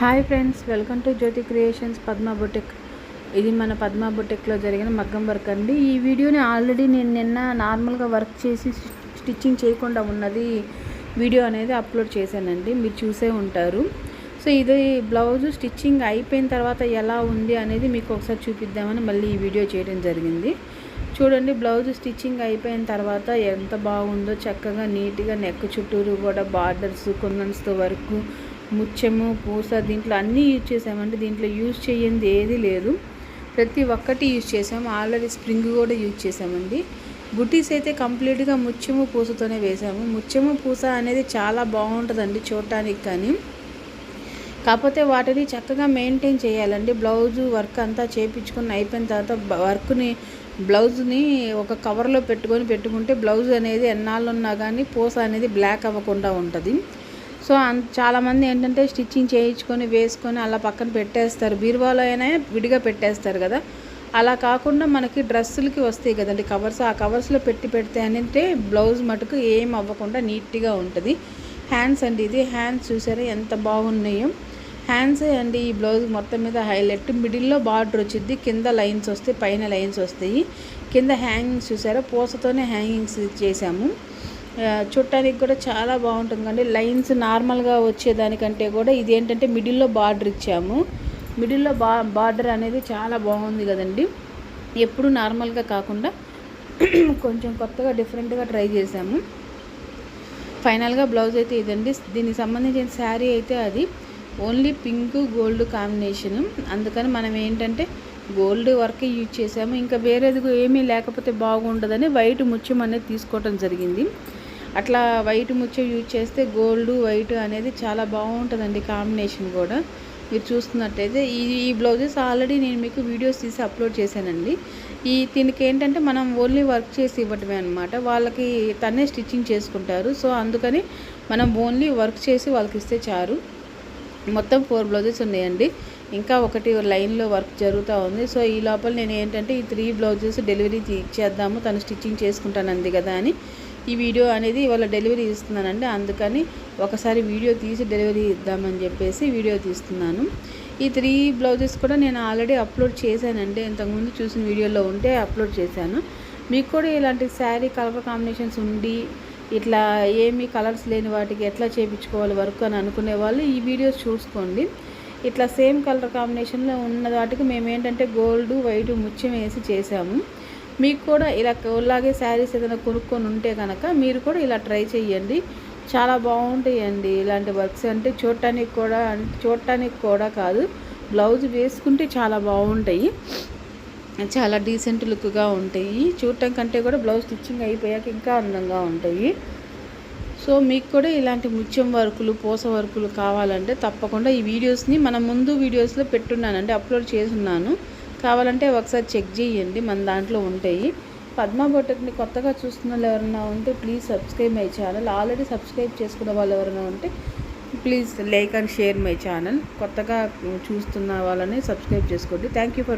Hi friends welcome to Jyothi creations Padma boutique. ఇది మన పద్మ బొటెక్లో జరిగిన మగ్గం వర్క్ అండి. ఈ వీడియోని ఆల్రెడీ నేను నిన్న నార్మల్గా వర్క్ చేసి స్టిచ్చింగ్ చేయకుండా ఉన్నది వీడియో అనేది అప్లోడ్ చేశానండి. మీరు చూసే ఉంటారు. సో ఇది బ్లౌజ్ స్టిచ్చింగ్ అయిపోయిన తర్వాత ఎలా ఉంది అనేది మీకు ఒకసారి చూపిద్దామని మళ్ళీ ఈ వీడియో చేయడం జరిగింది. చూడండి బ్లౌజ్ స్టిచ్చింగ్ అయిపోయిన తర్వాత ఎంత బాగుందో చక్కగా నీట్గా నెక్ చుట్టూరు కూడా బార్డర్స్ కుందన్స్తో వరకు ముత్యము పూస దీంట్లో అన్నీ యూజ్ చేసామండి దీంట్లో యూజ్ చేయంది ఏది లేదు. ప్రతి ఒక్కటి యూజ్ చేసాము ఆల్రెడీ స్ప్రింగ్ కూడా యూజ్ చేసామండి బుటీస్ అయితే కంప్లీట్గా ముత్యము పూసతోనే వేసాము ముత్యము పూస అనేది చాలా బాగుంటుందండి చూడటానికి కానీ. కాకపోతే వాటిని చక్కగా మెయింటైన్ చేయాలండి. బ్లౌజు వర్క్ అంతా చేయించుకుని అయిపోయిన తర్వాత వర్క్ని బ్లౌజ్ని ఒక కవర్లో పెట్టుకొని పెట్టుకుంటే బ్లౌజ్ అనేది ఎన్నాళ్ళు ఉన్నా కానీ పూస అనేది బ్లాక్ అవ్వకుండా ఉంటుంది. సో చాలామంది ఏంటంటే స్టిచ్చింగ్ చేయించుకొని వేసుకొని అలా పక్కన పెట్టేస్తారు. బీరువాలో అయినా విడిగా పెట్టేస్తారు కదా. అలా కాకుండా మనకి డ్రెస్సులకి వస్తాయి కదండి కవర్స్. ఆ కవర్స్లో పెట్టి పెడితే అంటే బ్లౌజ్ మటుకు ఏం అవ్వకుండా నీట్గా ఉంటుంది. హ్యాండ్స్ అండి ఇది. హ్యాండ్స్ చూసారా ఎంత బాగున్నాయో. హ్యాండ్స్ అండి ఈ బ్లౌజ్ మొత్తం మీద హైలైట్. మిడిల్లో బార్డర్ వచ్చింది కింద లైన్స్ వస్తాయి పైన లైన్స్ వస్తాయి. కింద హ్యాంగింగ్స్ చూసారా? పూసతోనే హ్యాంగింగ్స్ చేసాము చూడటానికి కూడా చాలా బాగుంటుంది లైన్స్ నార్మల్గా వచ్చేదానికంటే కూడా ఇది ఏంటంటే మిడిల్లో బార్డర్ ఇచ్చాము. మిడిల్లో బా బార్డర్ అనేది చాలా బాగుంది కదండి. ఎప్పుడు నార్మల్గా కాకుండా కొంచెం కొత్తగా డిఫరెంట్గా ట్రై చేసాము ఫైనల్గా బ్లౌజ్ అయితే ఇదండి. దీనికి సంబంధించిన శారీ అయితే అది ఓన్లీ పింక్ గోల్డ్ కాంబినేషన్. అందుకని మనం ఏంటంటే గోల్డ్ వర్క్ యూజ్ చేసాము ఇంకా వేరేది ఏమీ లేకపోతే బాగుండదని వైట్ ముత్యం అనేది తీసుకోవటం జరిగింది. అట్లా వైట్ ముచ్చ యూజ్ చేస్తే గోల్డ్ వైట్ అనేది చాలా బాగుంటుందండి కాంబినేషన్ కూడా. మీరు చూస్తున్నట్టయితే ఈ ఈ బ్లౌజెస్ ఆల్రెడీ నేను మీకు వీడియోస్ తీసి అప్లోడ్ చేశానండి. ఈ దీనికి ఏంటంటే మనం ఓన్లీ వర్క్ చేసి ఇవ్వటమే అనమాట వాళ్ళకి తనే స్టిచ్చింగ్ చేసుకుంటారు. సో అందుకని మనం ఓన్లీ వర్క్ చేసి వాళ్ళకి ఇస్తే చారు మొత్తం ఫోర్ బ్లౌజెస్ ఉన్నాయండి. ఇంకా ఒకటి లైన్లో వర్క్ జరుగుతూ ఉంది. సో ఈ లోపల నేను ఏంటంటే ఈ త్రీ బ్లౌజెస్ డెలివరీ ఇచ్చేద్దాము. తను స్టిచ్చింగ్ చేసుకుంటానంది కదా అని. ఈ వీడియో అనేది ఇవాళ డెలివరీ ఇస్తున్నానండి. అందుకని ఒకసారి వీడియో తీసి డెలివరీ ఇద్దామని చెప్పేసి వీడియో తీస్తున్నాను. ఈ త్రీ బ్లౌజెస్ కూడా నేను ఆల్రెడీ అప్లోడ్ చేశానండి. ఇంతకుముందు చూసిన వీడియోలో ఉంటే అప్లోడ్ చేశాను. మీకు కూడా ఇలాంటి శారీ కలర్ కాంబినేషన్స్ ఉండి ఇట్లా ఏమి కలర్స్ లేని వాటికి ఎట్లా చేయించుకోవాలి వర్క్ అని అనుకునే వాళ్ళు ఈ వీడియోస్ చూసుకోండి. ఇట్లా సేమ్ కలర్ కాంబినేషన్లో ఉన్న వాటికి మేము ఏంటంటే గోల్డ్ వైట్ ముత్యం వేసి చేసాము మీకు కూడా ఇలా ఇలాగే శారీస్ ఏదైనా కొనుక్కొని ఉంటే కనుక మీరు కూడా ఇలా ట్రై చేయండి చాలా బాగుంటాయండి ఇలాంటి వర్క్స్. అంటే చూడటానికి కూడా చూడటానికి కూడా కాదు బ్లౌజ్ వేసుకుంటే చాలా బాగుంటాయి. చాలా డీసెంట్ లుక్గా ఉంటాయి. చూడటం కంటే కూడా బ్లౌజ్ స్టిచ్చింగ్ అయిపోయాక ఇంకా అందంగా ఉంటాయి. సో మీకు కూడా ఇలాంటి ముత్యం వర్కులు పూస వర్కులు కావాలంటే తప్పకుండా ఈ వీడియోస్ని మన ముందు వీడియోస్లో పెట్టున్నానండి అప్లోడ్ చేస్తున్నాను. కావాలంటే ఒకసారి చెక్ చేయండి మన దాంట్లో ఉంటాయి. పద్మ బొట్టక్ని కొత్తగా చూస్తున్న వాళ్ళు ఎవరైనా ఉంటే please subscribe my channel already subscribe చేసుకున్న వాళ్ళు ఎవరైనా ఉంటే please like and share my channel కొత్తగా చూస్తున్న వాళ్ళని సబ్స్క్రైబ్ చేసుకోండి. Thank you for